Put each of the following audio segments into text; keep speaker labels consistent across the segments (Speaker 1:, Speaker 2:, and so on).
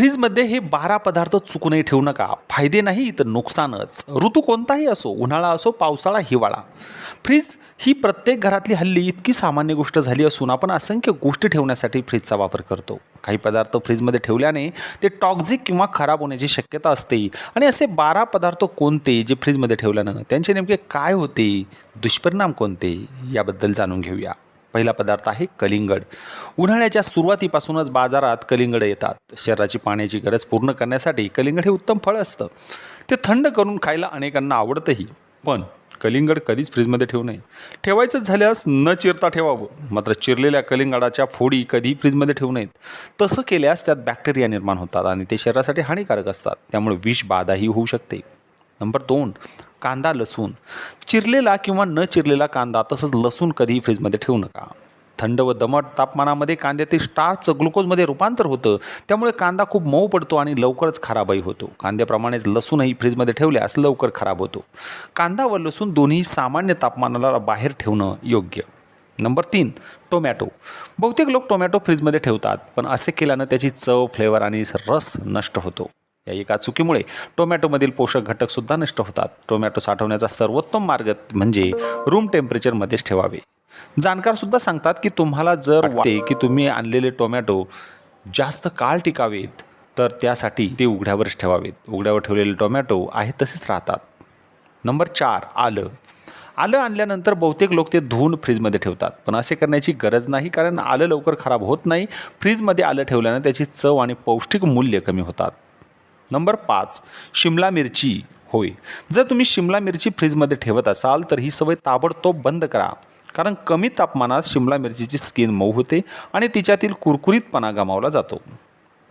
Speaker 1: फ्रीजमध्ये हे बारा पदार्थ चुकूनही ठेवू नका. फायदे नाही तर नुकसानच. ऋतू कोणताही असो उन्हाळा असो पावसाळा हिवाळा. फ्रीज ही प्रत्येक घरातली हल्ली इतकी सामान्य गोष्ट झाली असून आपण असंख्य गोष्टी ठेवण्यासाठी फ्रीजचा वापर करतो. काही पदार्थ फ्रीजमध्ये ठेवल्याने ते टॉक्झिक किंवा खराब होण्याची शक्यता असते. आणि असे बारा पदार्थ कोणते जे फ्रीजमध्ये ठेवल्यानं त्यांचे नेमके काय होते? दुष्परिणाम कोणते? याबद्दल जाणून घेऊया. पहिला पदार्थ आहे कलिंगड. उन्हाळ्याच्या सुरुवातीपासूनच बाजारात कलिंगड येतात. शरीराची पाण्याची गरज पूर्ण करण्यासाठी कलिंगड हे उत्तम फळ असतं. ते थंड करून खायला अनेकांना आवडतंही. पण कलिंगड कधीच फ्रीजमध्ये ठेवू नये. ठेवायचं झाल्यास न चिरता ठेवावं. मात्र चिरलेल्या कलिंगडाच्या फोडी कधी फ्रीजमध्ये ठेवू नयेत. तसं केल्यास त्यात बॅक्टेरिया निर्माण होतात आणि ते शरीरासाठी हानिकारक असतात. त्यामुळे विष बाधाही होऊ शकते. नंबर दोन कांदा लसूण. चिरलेला किंवा न चिरलेला कांदा तसंच लसूण कधीही फ्रीजमध्ये ठेवू नका. थंड व दमट तापमानामध्ये कांद्यातील स्टार्च ग्लुकोजमध्ये रूपांतर होतं. त्यामुळे कांदा खूप मऊ पडतो आणि लवकरच खराबही होतो. कांद्याप्रमाणेच लसूणही फ्रीजमध्ये ठेवल्यास लवकर खराब होतो. कांदा व लसूण दोन्ही सामान्य तापमानाला बाहेर ठेवणं योग्य. नंबर तीन टोमॅटो. बहुतेक लोक टोमॅटो फ्रीजमध्ये ठेवतात पण असे केल्यानं त्याची चव फ्लेवर आणि रस नष्ट होतो. या एका चुकीमुळे टोमॅटोमधील पोषक घटकसुद्धा नष्ट होतात. टोमॅटो साठवण्याचा सर्वोत्तम मार्ग म्हणजे रूम टेम्परेचरमध्येच ठेवावे. जाणकारसुद्धा सांगतात की तुम्हाला जर वाटते की तुम्ही आणलेले टोमॅटो जास्त काळ टिकावेत तर त्यासाठी ते उघड्यावरच ठेवावेत. उघड्यावर ठेवलेले टोमॅटो आहेत तसेच राहतात. नंबर चार आलं. आलं आणल्यानंतर बहुतेक लोक ते धुवून फ्रीजमध्ये ठेवतात. पण असे करण्याची गरज नाही कारण आलं लवकर खराब होत नाही. फ्रीजमध्ये आलं ठेवल्यानं त्याची चव आणि पौष्टिक मूल्य कमी होतात. नंबर पाच शिमला मिरची होय. जर तुम्ही शिमला मिरची फ्रीजमध्ये ठेवत असाल तर ही सवय ताबडतोब बंद करा. कारण कमी तापमानात शिमला मिरचीची स्किन मऊ होते आणि तिच्यातील कुरकुरीतपणा गमावला जातो.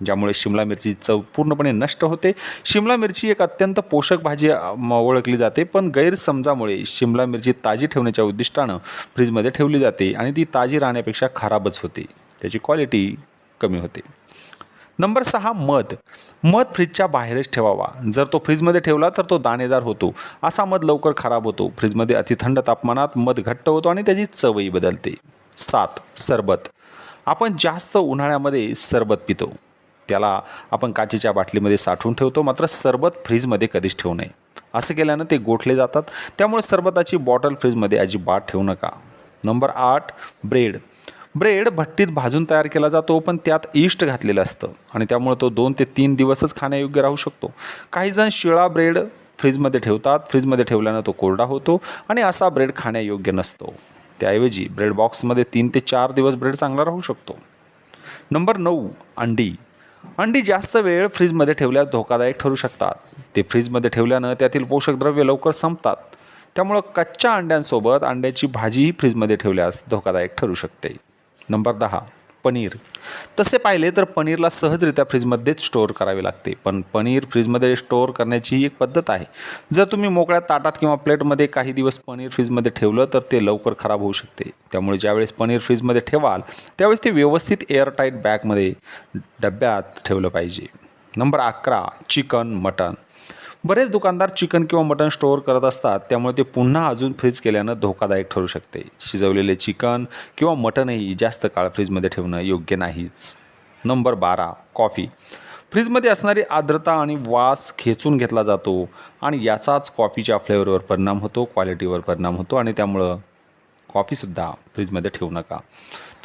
Speaker 1: ज्यामुळे शिमला मिरची चव पूर्णपणे नष्ट होते. शिमला मिरची एक अत्यंत पोषक भाजी म, ओळखली जाते पण गैरसमजामुळे शिमला मिरची ताजी ठेवण्याच्या उद्दिष्टानं फ्रीजमध्ये ठेवली जाते आणि ती ताजी राहण्यापेक्षा खराबच होते. त्याची क्वालिटी कमी होते. नंबर सहा मध. मध फ्रीजच्या बाहेरच ठेवावा. जर तो फ्रीजमध्ये ठेवला तर तो दाणेदार होतो. असा मध लवकर खराब होतो. फ्रीजमध्ये अतिथंड तापमानात मध घट्ट होतो आणि त्याची चवही बदलते. सात सरबत. आपण जास्त उन्हाळ्यामध्ये सरबत पितो. त्याला आपण काचेच्या बाटलीमध्ये साठवून ठेवतो मात्र सरबत फ्रीजमध्ये कधीच ठेवू नये. असं केल्यानं ते गोठले जातात. त्यामुळे सरबताची बॉटल फ्रीजमध्ये अजिबात ठेवू नका. नंबर आठ ब्रेड. ब्रेड भट्टीत भाजून तयार केला जातो पण त्यात ईस्ट घातलेलं असतं. आणि त्यामुळे तो दोन ते तीन दिवसच खाण्यायोग्य राहू शकतो. काही जण शिळा ब्रेड फ्रीजमध्ये ठेवतात. फ्रीजमध्ये ठेवल्यानं तो कोरडा होतो आणि असा ब्रेड खाण्यायोग्य नसतो. त्याऐवजी ब्रेड बॉक्समध्ये तीन ते चार दिवस ब्रेड चांगला राहू शकतो. नंबर नऊ अंडी. अंडी जास्त वेळ फ्रीजमध्ये ठेवल्यास धोकादायक ठरू शकतात. ते फ्रीजमध्ये ठेवल्यानं त्यातील पोषकद्रव्य लवकर संपतात. त्यामुळं कच्च्या अंड्यांसोबत अंड्याची भाजीही फ्रीजमध्ये ठेवल्यास धोकादायक ठरू शकते. नंबर दहा पनीर. तसे पाहिले तर पनीरला सहजरित्या फ्रीजमध्येच स्टोअर करावे लागते. पण पनीर फ्रीजमध्ये स्टोअर करण्याची ही एक पद्धत आहे. जर तुम्ही मोकळ्या ताटात किंवा प्लेटमध्ये काही दिवस पनीर फ्रीजमध्ये ठेवलं तर ते लवकर खराब होऊ शकते. त्यामुळे ज्यावेळेस पनीर फ्रीजमध्ये ठेवाल त्यावेळेस ते व्यवस्थित एअरटाईट बॅगमध्ये डब्यात ठेवलं पाहिजे. नंबर अकरा चिकन मटन. बरेच दुकानदार चिकन किंवा मटण स्टोअर करत असतात त्यामुळे ते पुन्हा अजून फ्रीज केल्यानं धोकादायक ठरू शकते. शिजवलेले चिकन किंवा मटणही जास्त काळ फ्रीजमध्ये ठेवणं योग्य नाहीच. नंबर बारा कॉफी. फ्रीजमध्ये असणारी आर्द्रता आणि वास खेचून घेतला जातो आणि याचाच कॉफीच्या फ्लेवरवर परिणाम होतो क्वालिटीवर परिणाम होतो आणि त्यामुळं कॉफीसुद्धा फ्रीजमध्ये ठेवू नका.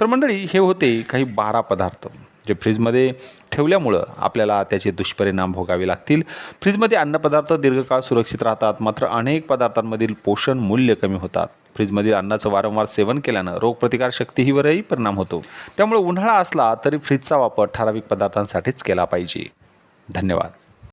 Speaker 1: तर मंडळी हे होते काही बारा पदार्थ. जे फ्रीजमध्ये ठेवल्यामुळं आपल्याला त्याचे दुष्परिणाम भोगावे लागतील. फ्रीजमध्ये अन्नपदार्थ दीर्घकाळ सुरक्षित राहतात. मात्र अनेक पदार्थांमधील पोषण मूल्य कमी होतात. फ्रीजमधील अन्नाचं वारंवार सेवन केल्यानं रोगप्रतिकारशक्तीवरही परिणाम होतो. त्यामुळे उन्हाळा असला तरी फ्रीजचा वापर ठराविक पदार्थांसाठीच केला पाहिजे. धन्यवाद.